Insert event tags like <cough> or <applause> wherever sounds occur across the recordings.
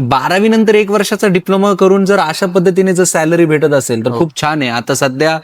बारावी नंतर एक वर्षाचा डिप्लोमा करून जर अशा पद्धतीने जर सॅलरी भेटत असेल तर खूप छान आहे. आता सध्या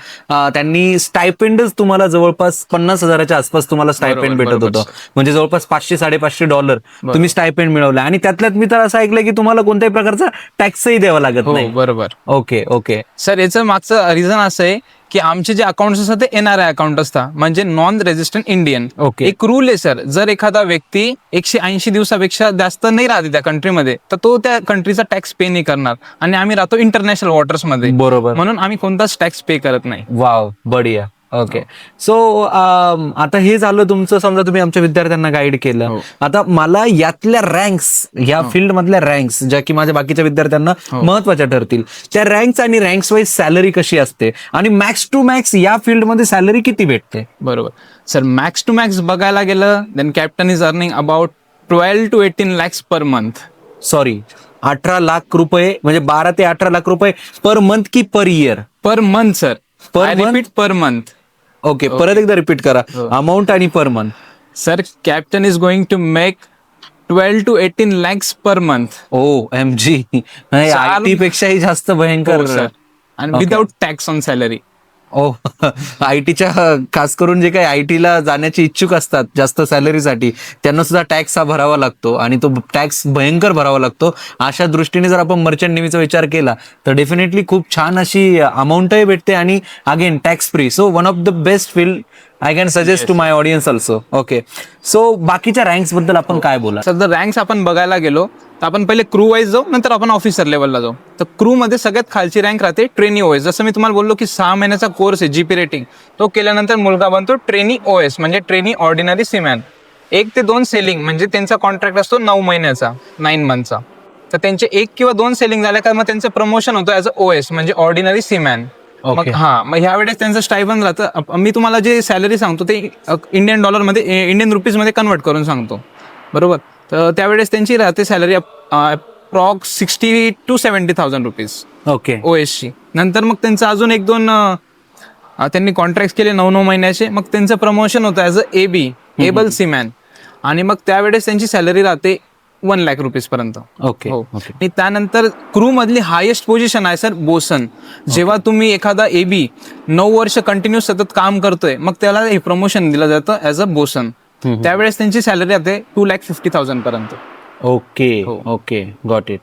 त्यांनी स्टायपेंडच तुम्हाला जवळपास पन्नास हजाराच्या आसपास तुम्हाला स्टायपेंड भेटत. होतं. म्हणजे जवळपास पाचशे साडेपाचशे डॉलर तुम्ही स्टायपेंड मिळवलं. आणि त्यातल्यात मी तर असं ऐकलं की तुम्हाला कोणत्याही प्रकारचा टॅक्सही द्यावा लागत हो नाही. बरोबर. ओके ओके सर याचं मागचं रिझन असं आहे की आमचे जे अकाउंट असतात ते एनआरआय अकाउंट असतात. म्हणजे नॉन रेजिस्टंट इंडियन Okay. एक रूल आहे सर जर एखादा व्यक्ती एकशे ऐंशी दिवसापेक्षा जास्त नाही राहते त्या कंट्रीमध्ये तर तो त्या कंट्रीचा टॅक्स पे नाही करणार. आणि आम्ही राहतो इंटरनॅशनल वॉटर्समध्ये. बरोबर. म्हणून आम्ही कोणताच टॅक्स पे करत नाही. वाव बढिया. ओके सो आता हे झालं तुमचं समजा तुम्ही आमच्या विद्यार्थ्यांना गाईड केलं. हो. आता मला यातल्या रँक्स या फील्ड मधल्या रँक्स ज्या की माझ्या बाकीच्या विद्यार्थ्यांना हो. महत्त्वाच्या ठरतील त्या रँक्स आणि रँक्स वाईज सॅलरी कशी असते? आणि मॅक्स टू मॅक्स या फील्डमध्ये सॅलरी किती भेटते? बरोबर. सर मॅक्स टू मॅक्स बघायला गेलं then captain is earning about twelve to eighteen lakhs per month sorry अठरा लाख रुपये म्हणजे बारा ते अठरा लाख रुपये पर मंथ की per year per month sir per? Repeat per month okay परत एकदा रिपीट करा. हो. अमाऊंट आणि per month sir captain is going to make twelve to eighteen lakhs per month O M G पेक्षाही जास्त भयंकर sir आणि without tax on salary O <laughs> I टीच्या खास करून जे काही आय टीला जाण्याचे इच्छुक असतात जास्त सॅलरीसाठी त्यांना सुद्धा टॅक्स हा भरावा लागतो आणि तो टॅक्स भयंकर भरावा लागतो. अशा दृष्टीने जर आपण मर्चंट नेव्हीचा विचार केला तर डेफिनेटली खूप छान अशी अमाऊंटही भेटते आणि again tax free so one of the best field I can suggest to my audience also okay so बाकीच्या रँक्सबद्दल आपण काय बोला सर जर रँक्स आपण बघायला गेलो तर आपण पहिले क्रू वाईज जाऊ नंतर आपण ऑफिसर लेवलला जाऊ. तर क्रू मध्ये सगळ्यात खालची रँक राहते ट्रेनी ओएस जसं मी तुम्हाला बोललो की सहा महिन्याचा कोर्स आहे जीपी रेटिंग तो केल्यानंतर मुलगा बनतो ट्रेनी ओएस म्हणजे ट्रेनी ऑर्डिनरी सीमॅन एक ते दोन सेलिंग म्हणजे त्यांचा कॉन्ट्रॅक्ट असतो नऊ महिन्याचा नाईन मंथचा तर त्यांचे एक किंवा दोन सेलिंग झाल्या का मग त्यांचं प्रमोशन होतं ॲज अ ओएस म्हणजे ऑर्डिनरी सीमॅन मग. हा मग ह्या वेळेस त्यांचं स्टायपन राहतं. मी तुम्हाला जे सॅलरी सांगतो ते इंडियन डॉलरमध्ये इंडियन रुपीजमध्ये कन्वर्ट करून सांगतो. बरोबर? तर त्यावेळेस त्यांची राहते salary approx sixty to seventy thousand rupees okay O ची नंतर मग त्यांचं अजून एक दोन त्यांनी कॉन्ट्रॅक्ट केले नऊ नऊ महिन्याचे. मग त्यांचं प्रमोशन होतं as a A be able सीमॅन आणि मग त्यावेळेस त्यांची सॅलरी राहते वन लॅक रुपीज पर्यंत. ओके हो. आणि त्यानंतर क्रू मधली हायेस्ट पोझिशन आहे सर बोसन जेव्हा तुम्ही एखादा ए बी नऊ वर्ष कंटिन्यू सतत काम करतोय मग त्याला हे प्रमोशन दिलं जातं ऍज अ बोसन त्यावेळेस त्यांची सॅलरी राहते टू लॅक फिफ्टी थाउजंड पर्यंत. ओके हो. ओके. Got it